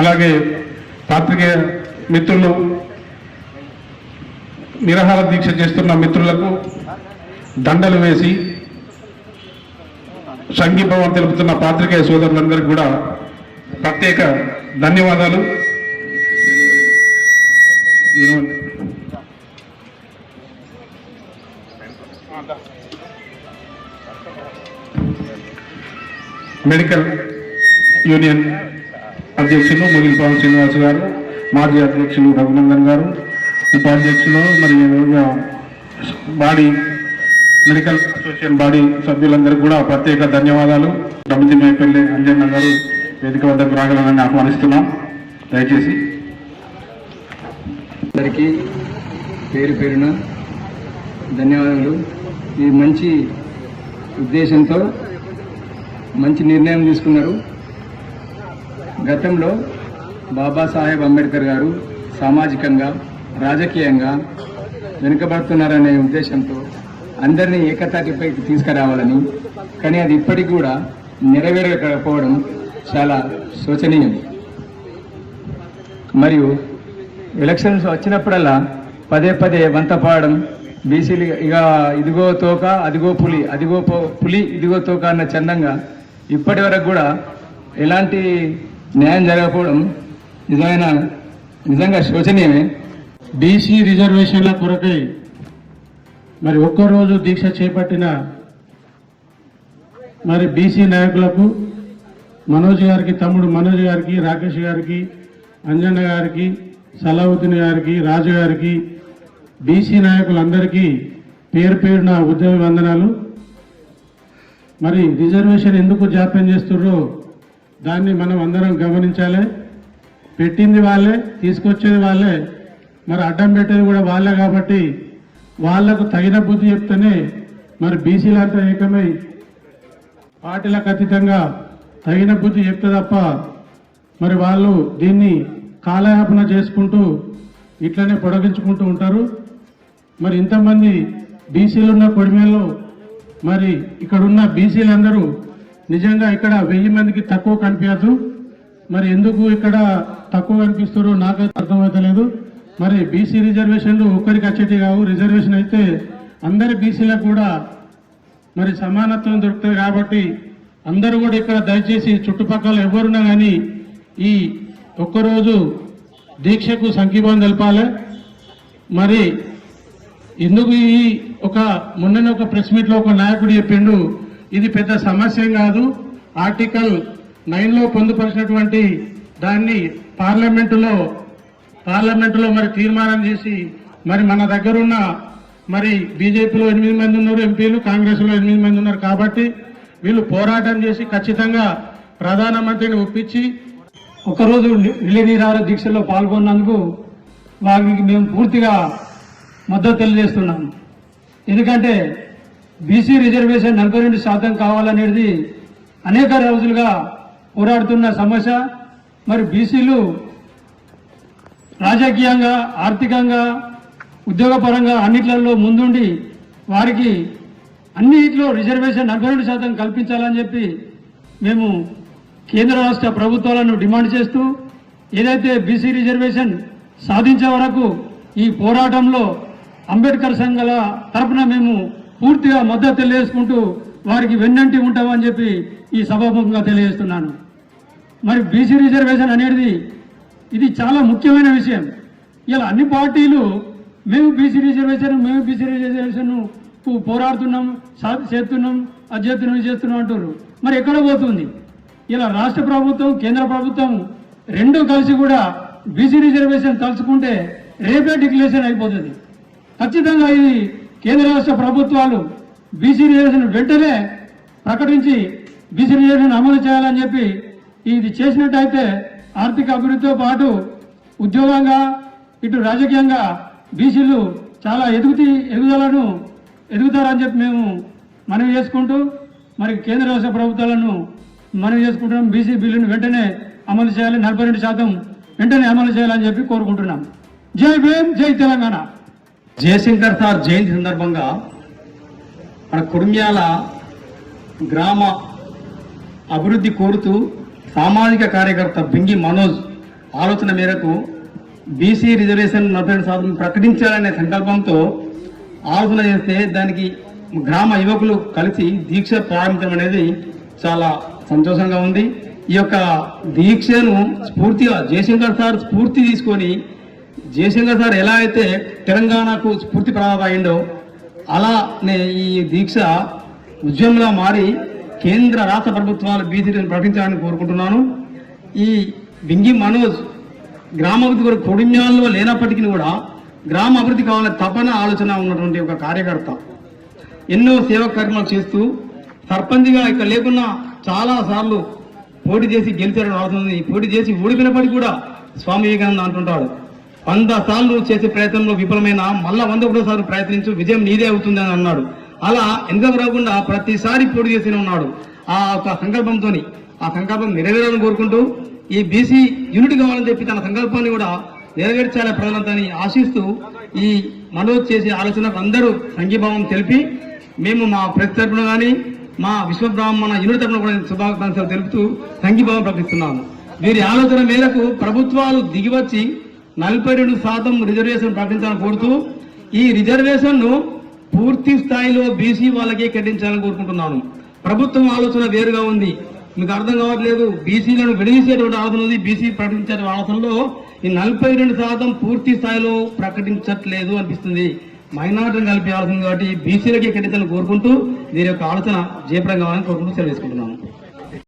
అలాగే పాత్రికేయ మిత్రులు నిరాహార దీక్ష చేస్తున్న మిత్రులకు దండలు వేసి సంఘీభావం తెలుపుతున్న పాత్రికేయ సోదరులందరికీ కూడా ప్రత్యేక ధన్యవాదాలు. మెడికల్ యూనియన్ అధ్యక్షులు ముగిలిపాల్ శ్రీనివాస్ గారు మాజీ అధ్యక్షులు రఘునందన్ గారు ఉపాధ్యక్షులు మరియు బాడీ మెడికల్ అసోసియేషన్ బాడీ సభ్యులందరికీ కూడా ప్రత్యేక ధన్యవాదాలు. రమతి మేపల్లి అంజన్న గారు వేదిక వద్దకు రాగలనని ఆహ్వానిస్తున్నాం. దయచేసి. అందరికీ పేరు పేరున ధన్యవాదాలు ఈ మంచి ఉద్దేశంతో మంచి నిర్ణయం తీసుకున్నారు. గతంలో బాబాసాహెబ్ అంబేద్కర్ గారు సామాజికంగా రాజకీయంగా వెనుకబడుతున్నారనే ఉద్దేశంతో అందరినీ ఏకతాటిపైకి తీసుకురావాలని కానీ అది ఇప్పటికి కూడా నెరవేరకపోవడం చాలా శోచనీయం. మరియు ఎలక్షన్స్ వచ్చినప్పుడల్లా పదే పదే వంత పాడడం బీసీలు ఇక ఇదిగో తోక అదిగో పులి అదిగో పో- పులి ఇదిగో తోక అన్న చందంగా ఇప్పటి వరకు కూడా ఎలాంటి న్యాయం జరగకపోవడం నిజమైన నిజంగా శోచనీయమే. బీసీ రిజర్వేషన్ల కొరకై మరి ఒక్కరోజు దీక్ష చేపట్టిన మరి బీసీ నాయకులకు మనోజ్ గారికి తమ్ముడు మనోజ్ గారికి రాకేష్ గారికి అంజన్న గారికి సలావుద్దీన్ గారికి రాజు గారికి బీసీ నాయకులందరికీ పేరు పేరున ఉద్యోగ వందనాలు మరి రిజర్వేషన్ ఎందుకు జాప్యం చేస్తుర్రో దాన్ని మనం అందరం గమనించాలి. పెట్టింది వాళ్ళే తీసుకొచ్చేది వాళ్ళే. మరి అడ్డం పెట్టేది కూడా వాళ్ళే కాబట్టి వాళ్ళకు తగిన బుద్ధి చెప్తేనే మరి బీసీలంతా ఏకమై పార్టీలకు అతీతంగా తగిన బుద్ధి చెప్తే తప్ప మరి వాళ్ళు దీన్ని కాలయాపన చేసుకుంటూ ఇట్లనే పొడగించుకుంటూ ఉంటారు. మరి ఇంతమంది బీసీలు ఉన్న కొడిమేలో మరి ఇక్కడున్న బీసీలందరూ నిజంగా ఇక్కడ వెయ్యి మందికి తక్కువ కనిపించదు. మరి ఎందుకు ఇక్కడ తక్కువ కనిపిస్తారో నాకైతే అర్థమవుతలేదు. మరి బీసీ రిజర్వేషన్లు ఒక్కరికి వచ్చేటి కావు. రిజర్వేషన్ అయితే అందరి బీసీలకు కూడా మరి సమానత్వం దొరుకుతుంది కాబట్టి అందరూ కూడా ఇక్కడ దయచేసి చుట్టుపక్కల ఎవరున్నా కానీ ఈ ఒక్కరోజు దీక్షకు సంఘీభావం తెలపాలి. మరి ఎందుకు ఈ ఒక మొన్ననే ఒక ప్రెస్ మీట్లో ఒక నాయకుడు చెప్పిండు ఇది పెద్ద సమస్య కాదు. ఆర్టికల్ నైన్లో పొందుపరిచినటువంటి దాన్ని పార్లమెంటులో పార్లమెంటులో మరి తీర్మానం చేసి మరి మన దగ్గర ఉన్న మరి బీజేపీలో ఎనిమిది మంది ఉన్నారు ఎంపీలు కాంగ్రెస్లో ఎనిమిది మంది ఉన్నారు కాబట్టి వీళ్ళు పోరాటం చేసి ఖచ్చితంగా ప్రధానమంత్రిని ఒప్పించి ఒకరోజు రిలే దీక్షలో పాల్గొన్నందుకు వారికి మేము పూర్తిగా మద్దతు తెలియజేస్తున్నాము. ఎందుకంటే బీసీ రిజర్వేషన్ నలభై రెండు శాతం కావాలనేది అనేక రోజులుగా పోరాడుతున్న సమస్య. మరి బీసీలు రాజకీయంగా ఆర్థికంగా ఉద్యోగపరంగా అన్నిట్లలో ముందుండి వారికి అన్నిట్లో రిజర్వేషన్ నలభై రెండు శాతం కల్పించాలని చెప్పి మేము కేంద్ర రాష్ట్ర ప్రభుత్వాలను డిమాండ్ చేస్తూ ఏదైతే బీసీ రిజర్వేషన్ సాధించే వరకు ఈ పోరాటంలో అంబేద్కర్ సంఘాల తరపున మేము పూర్తిగా మద్దతు తెలియజేసుకుంటూ వారికి వెన్నంటి ఉంటామని చెప్పి ఈ సభాముఖంగా తెలియజేస్తున్నాను. మరి బీసీ రిజర్వేషన్ అనేది ఇది చాలా ముఖ్యమైన విషయం. ఇలా అన్ని పార్టీలు మేము బీసీ రిజర్వేషన్ మేము బీసీ రిజర్వేషన్ పోరాడుతున్నాం సా- చేస్తున్నాం అది చేస్తున్నాం అంటున్నారు చేస్తున్నాం అంటారు మరి ఎక్కడ పోతుంది? ఇలా రాష్ట్ర ప్రభుత్వం కేంద్ర ప్రభుత్వం రెండు కలిసి కూడా బీసీ రిజర్వేషన్ తలుచుకుంటే రేపే డిక్లరేషన్ అయిపోతుంది. ఖచ్చితంగా ఇది కేంద్ర రాష్ట్ర ప్రభుత్వాలు బీసీ రిజర్వేషన్ వెంటనే ప్రకటించి బీసీ రిజర్వేషన్ అమలు చేయాలని చెప్పి ఇది చేసినట్టయితే ఆర్థిక అభివృద్ధితో పాటు ఉద్యోగంగా ఇటు రాజకీయంగా బీసీలు చాలా ఎదుగుతీ ఎదుగుదలను ఎదుగుతారని చెప్పి మేము మనవి చేసుకుంటూ మరి కేంద్ర రాష్ట్ర ప్రభుత్వాలను మనవి చేసుకుంటున్నాం. బీసీ బిల్లును వెంటనే అమలు చేయాలి. నలభై రెండు శాతం వెంటనే అమలు చేయాలని చెప్పి కోరుకుంటున్నాం. జై భీమ్ జై తెలంగాణ. జయశంకర్ సార్ జయంతి సందర్భంగా మన కుర్మ్యాల గ్రామ అభివృద్ధి కోరుతూ సామాజిక కార్యకర్త బింగి మనోజ్ ఆలోచన మేరకు బీసీ రిజర్వేషన్ నలభై రెండు శాతం ప్రకటించాలనే సంకల్పంతో ఆలోచన చేస్తే దానికి గ్రామ యువకులు కలిసి దీక్ష ప్రారంభించడం అనేది చాలా సంతోషంగా ఉంది. ఈ యొక్క దీక్షను స్ఫూర్తిగా జయశంకర్ సార్ స్ఫూర్తి తీసుకొని జయశంకర్ సార్ ఎలా అయితే తెలంగాణకు స్ఫూర్తి అయిందో అలానే ఈ దీక్ష ఉద్యమంలా మారి కేంద్ర రాష్ట్ర ప్రభుత్వాలు బీసీలను ప్రకటించాలని కోరుకుంటున్నాను. ఈ బింగి మనోజ్ గ్రామాభివృద్ధి కూడా కొడిమ్యాల్లో లేనప్పటికీ కూడా గ్రామ అభివృద్ధి కావాలనే తపన ఆలోచన ఉన్నటువంటి ఒక కార్యకర్త. ఎన్నో సేవా కార్యక్రమాలు చేస్తూ సర్పంచ్గా ఇక్కడ లేకున్నా చాలా సార్లు పోటీ చేసి గెలిచారని అవుతుంది పోటీ చేసి ఓడిపోయినప్పటికీ కూడా స్వామి వివేకానంద అంటుంటాడు వంద సార్లు చేసే ప్రయత్నంలో విఫలమైన మళ్ళా వంద ఒకటోసారి ప్రయత్నించు విజయం నీదే అవుతుంది అని అన్నాడు. అలా ఎందుకు రాకుండా ప్రతిసారి పోటీ చేసిన ఉన్నాడు. ఆ ఒక సంకల్పంతో ఆ సంకల్పం నెరవేరాలని కోరుకుంటూ ఈ బీసీ యూనిట్ కావాలని చెప్పి తన సంకల్పాన్ని కూడా నెరవేర్చాలి ప్రజలంతా అని ఆశిస్తూ ఈ మనోజ్ చేసే ఆలోచనకు అందరూ సంఘీభావం తెలిపి మేము మా ప్రెస్ తరపున కానీ మా విశ్వబ్రాహ్మణ యూనిట్ తరపున కూడా శుభాకాంక్షలు తెలుపుతూ సంఘీభావం ప్రకటిస్తున్నాము. వీరి ఆలోచన మేరకు ప్రభుత్వాలు దిగివచ్చి నలభై రెండు శాతం రిజర్వేషన్ ప్రకటించాలని కోరుతూ ఈ రిజర్వేషన్ను పూర్తి స్థాయిలో బీసీ వాళ్ళకే కట్టించాలని కోరుకుంటున్నాను. ప్రభుత్వం ఆలోచన వేరుగా ఉంది. మీకు అర్థం కావట్లేదు. బీసీలను విడదీసేటువంటి ఆలోచన ఉంది. బీసీ ప్రకటించే ఆలోచనలో ఈ నలభై రెండు శాతం పూర్తి స్థాయిలో ప్రకటించట్లేదు అనిపిస్తుంది. మైనార్టీని కలిపి ఆలోచన కాబట్టి బీసీలకే కట్టించాలని కోరుకుంటూ దీని యొక్క ఆలోచన జయప్రదం కావాలని కోరుకుంటూ సెలవు తీసుకుంటున్నాను.